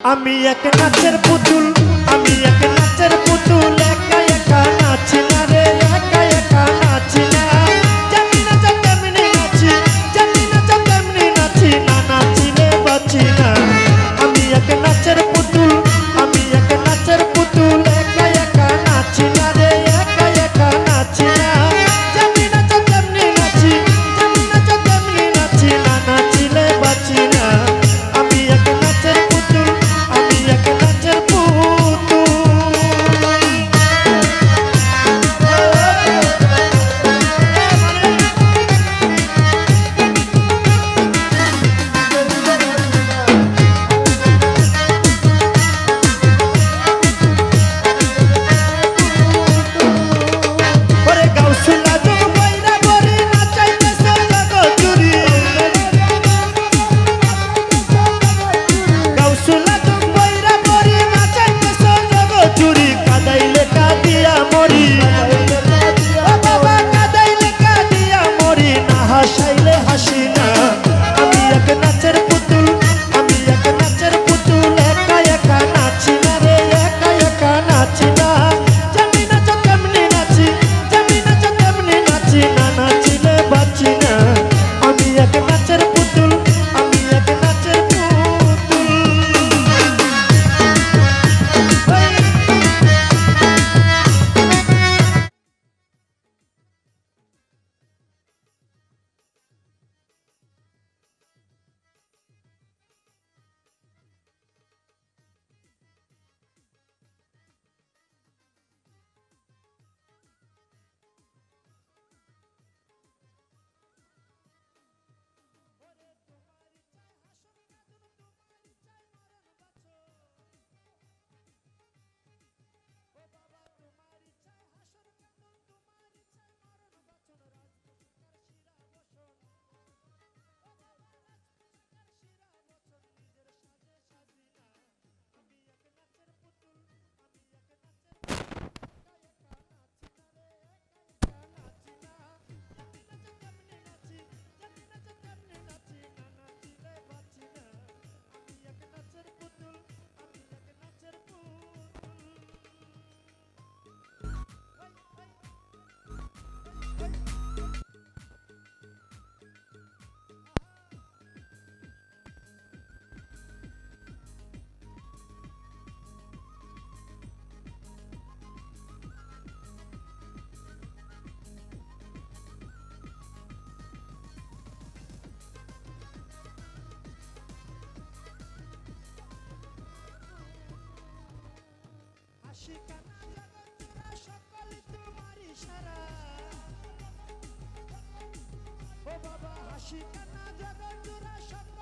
আমি এক নাচের পুতুল আমি এক নাচের পুতুল একা একা নাচি ঠিকানা তোরা সকল তোমার ইশারা ও বাবা হাসি কানা জগৎ সকল